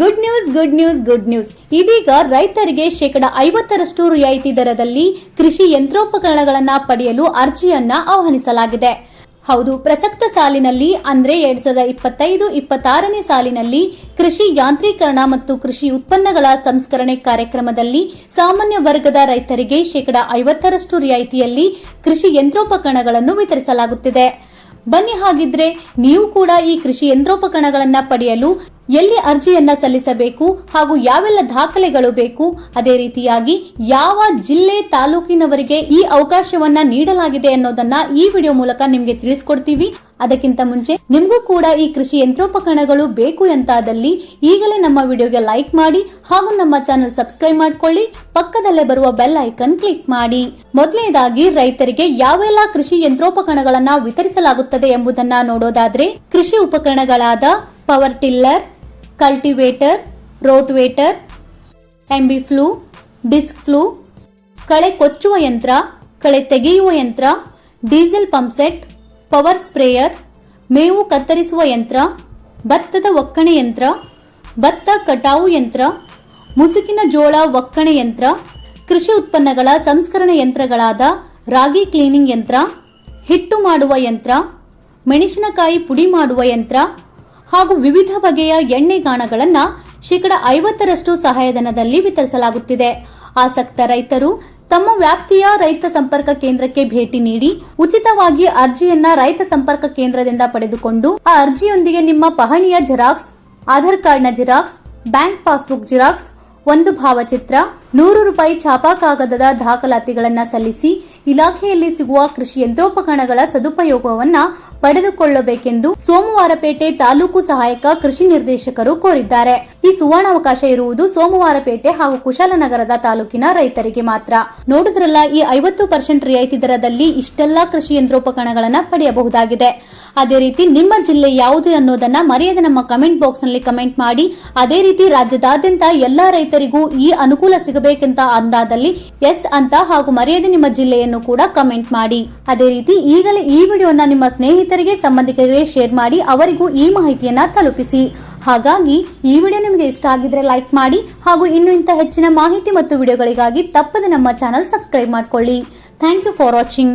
Good news good news good news ಇದೀಗ ರೈತರಿಗೆ ಶೇಕಡ ಐವತ್ತರಷ್ಟು ರಿಯಾಯಿತಿ ದರದಲ್ಲಿ ಕೃಷಿ ಯಂತ್ರೋಪಕರಣಗಳನ್ನ ಪಡೆಯಲು ಅರ್ಜಿಯನ್ನ ಆಹ್ವಾನಿಸಲಾಗಿದೆ. ಹೌದು, ಪ್ರಸಕ್ತ ಸಾಲಿನಲ್ಲಿ, ಅಂದ್ರೆ ಎರಡ್ ಸಾವಿರದ ಇಪ್ಪತ್ತೈದು, ಇಪ್ಪತ್ತಾರನೇ ಸಾಲಿನಲ್ಲಿ ಕೃಷಿ ಯಾಂತ್ರೀಕರಣ ಮತ್ತು ಕೃಷಿ ಉತ್ಪನ್ನಗಳ ಸಂಸ್ಕರಣೆ ಕಾರ್ಯಕ್ರಮದಲ್ಲಿ ಸಾಮಾನ್ಯ ವರ್ಗದ ರೈತರಿಗೆ ಶೇಕಡ ಐವತ್ತರಷ್ಟು ರಿಯಾಯಿತಿಯಲ್ಲಿ ಕೃಷಿ ಯಂತ್ರೋಪಕರಣಗಳನ್ನು ವಿತರಿಸಲಾಗುತ್ತಿದೆ. ಬನ್ನಿ ಹಾಗಿದ್ರೆ, ನೀವು ಕೂಡ ಈ ಕೃಷಿ ಯಂತ್ರೋಪಕರಣಗಳನ್ನು ಪಡೆಯಲು ಎಲ್ಲಿ ಅರ್ಜಿಯನ್ನ ಸಲ್ಲಿಸಬೇಕು ಹಾಗೂ ಯಾವೆಲ್ಲ ದಾಖಲೆಗಳು ಬೇಕು? ಅದೇ ರೀತಿಯಾಗಿ ಯಾವ ಜಿಲ್ಲೆ ತಾಲೂಕಿನವರಿಗೆ ಈ ಅವಕಾಶವನ್ನ ನೀಡಲಾಗಿದೆ ಅನ್ನೋದನ್ನ ಈ ವಿಡಿಯೋ ಮೂಲಕ ನಿಮ್ಗೆ ತಿಳಿಸ್ಕೊಡ್ತೀವಿ. ಅದಕ್ಕಿಂತ ಮುಂಚೆ ನಿಮಗೂ ಕೂಡ ಈ ಕೃಷಿ ಯಂತ್ರೋಪಕರಣಗಳು ಬೇಕು ಎಂತಾದಲ್ಲಿ ಈಗಲೇ ನಮ್ಮ ವಿಡಿಯೋಗೆ ಲೈಕ್ ಮಾಡಿ ಹಾಗೂ ನಮ್ಮ ಚಾನೆಲ್ ಸಬ್ಸ್ಕ್ರೈಬ್ ಮಾಡ್ಕೊಳ್ಳಿ. ಪಕ್ಕದಲ್ಲೇ ಬರುವ ಬೆಲ್ ಐಕನ್ ಕ್ಲಿಕ್ ಮಾಡಿ. ಮೊದಲನೇದಾಗಿ ರೈತರಿಗೆ ಯಾವೆಲ್ಲ ಕೃಷಿ ಯಂತ್ರೋಪಕರಣಗಳನ್ನ ವಿತರಿಸಲಾಗುತ್ತದೆ ಎಂಬುದನ್ನ ನೋಡೋದಾದ್ರೆ ಕೃಷಿ ಉಪಕರಣಗಳಾದ power tiller cultivator rotavator MB plough disc plough ಕಳೆ ಕೊಚ್ಚುವ ಯಂತ್ರ, ಕಳೆ ತೆಗೆಯುವ ಯಂತ್ರ, ಡೀಸೆಲ್ ಪಂಪ್ಸೆಟ್ ಪವರ್ ಸ್ಪ್ರೇಯರ್, ಮೇವು ಕತ್ತರಿಸುವ ಯಂತ್ರ, ಭತ್ತದ ಒಕ್ಕಣೆ ಯಂತ್ರ, ಭತ್ತ ಕಟಾವು ಯಂತ್ರ, ಮುಸುಕಿನ ಜೋಳ ಒಕ್ಕಣೆ ಯಂತ್ರ, ಕೃಷಿ ಉತ್ಪನ್ನಗಳ ಸಂಸ್ಕರಣೆ ಯಂತ್ರಗಳಾದ ರಾಗಿ ಕ್ಲೀನಿಂಗ್ ಯಂತ್ರ, ಹಿಟ್ಟು ಮಾಡುವ ಯಂತ್ರ, ಮೆಣಸಿನಕಾಯಿ ಪುಡಿ ಮಾಡುವ ಯಂತ್ರ ಹಾಗೂ ವಿವಿಧ ಬಗೆಯ ಎಣ್ಣೆಗಾಣಗಳನ್ನು ಶೇಕಡ ಐವತ್ತರಷ್ಟು ಸಹಾಯಧನದಲ್ಲಿ ವಿತರಿಸಲಾಗುತ್ತಿದೆ. ಆಸಕ್ತ ರೈತರು ತಮ್ಮ ವ್ಯಾಪ್ತಿಯ ರೈತ ಸಂಪರ್ಕ ಕೇಂದ್ರಕ್ಕೆ ಭೇಟಿ ನೀಡಿ ಉಚಿತವಾಗಿ ಅರ್ಜಿಯನ್ನ ರೈತ ಸಂಪರ್ಕ ಕೇಂದ್ರದಿಂದ ಪಡೆದುಕೊಂಡು ಆ ಅರ್ಜಿಯೊಂದಿಗೆ ನಿಮ್ಮ ಪಹಣಿಯ ಜೆರಾಕ್ಸ್, ಆಧಾರ್ ಕಾರ್ಡ್ನ ಜೆರಾಕ್ಸ್, ಬ್ಯಾಂಕ್ ಪಾಸ್ಬುಕ್ ಜೆರಾಕ್ಸ್, ಒಂದು ಭಾವಚಿತ್ರ, ನೂರು ರೂಪಾಯಿ ಛಾಪಾ ಕಾಗದದ ದಾಖಲಾತಿಗಳನ್ನು ಸಲ್ಲಿಸಿ ಇಲಾಖೆಯಲ್ಲಿ ಸಿಗುವ ಕೃಷಿ ಯಂತ್ರೋಪಕರಣಗಳ ಸದುಪಯೋಗವನ್ನ ಪಡೆದುಕೊಳ್ಳಬೇಕೆಂದು ಸೋಮವಾರಪೇಟೆ ತಾಲೂಕು ಸಹಾಯಕ ಕೃಷಿ ನಿರ್ದೇಶಕರು ಕೋರಿದ್ದಾರೆ. ಈ ಸುವರ್ಣಾವಕಾಶ ಇರುವುದು ಸೋಮವಾರಪೇಟೆ ಹಾಗೂ ಕುಶಾಲನಗರದ ತಾಲೂಕಿನ ರೈತರಿಗೆ ಮಾತ್ರ. ನೋಡಿದ್ರಲ್ಲ, ಈ ಐವತ್ತು ಪರ್ಸೆಂಟ್ ರಿಯಾಯಿತಿ ದರದಲ್ಲಿ ಇಷ್ಟೆಲ್ಲಾ ಕೃಷಿ ಯಂತ್ರೋಪಕರಣಗಳನ್ನು ಪಡೆಯಬಹುದಾಗಿದೆ. ಅದೇ ರೀತಿ ನಿಮ್ಮ ಜಿಲ್ಲೆ ಯಾವುದು ಅನ್ನೋದನ್ನ ಮರೆಯದೆ ನಮ್ಮ ಕಮೆಂಟ್ ಬಾಕ್ಸ್ನಲ್ಲಿ ಕಮೆಂಟ್ ಮಾಡಿ. ಅದೇ ರೀತಿ ರಾಜ್ಯದಾದ್ಯಂತ ಎಲ್ಲಾ ರೈತರಿಗೂ ಈ ಅನುಕೂಲ ಸಿಗಬೇಕೆಂತ ಅಂದಾದಲ್ಲಿ ಎಸ್ ಅಂತ ಹಾಗೂ ಮರೆಯದೆ ನಿಮ್ಮ ಜಿಲ್ಲೆಯನ್ನು ಕೂಡ ಕಮೆಂಟ್ ಮಾಡಿ. ಅದೇ ರೀತಿ ಈಗಲೇ ಈ ವಿಡಿಯೋನ ನಿಮ್ಮ ಸ್ನೇಹಿತರಿಗೆ ಸಂಬಂಧಿಕರಿಗೆ ಶೇರ್ ಮಾಡಿ ಅವರಿಗೂ ಈ ಮಾಹಿತಿಯನ್ನ ತಲುಪಿಸಿ. ಹಾಗಾಗಿ ಈ ವಿಡಿಯೋ ನಿಮಗೆ ಇಷ್ಟ ಆಗಿದ್ರೆ ಲೈಕ್ ಮಾಡಿ ಹಾಗೂ ಇನ್ನು ಇಂಥ ಹೆಚ್ಚಿನ ಮಾಹಿತಿ ಮತ್ತು ವಿಡಿಯೋಗಳಿಗಾಗಿ ತಪ್ಪದೆ ನಮ್ಮ ಚಾನಲ್ ಸಬ್ಸ್ಕ್ರೈಬ್ ಮಾಡ್ಕೊಳ್ಳಿ. Thank you for watching.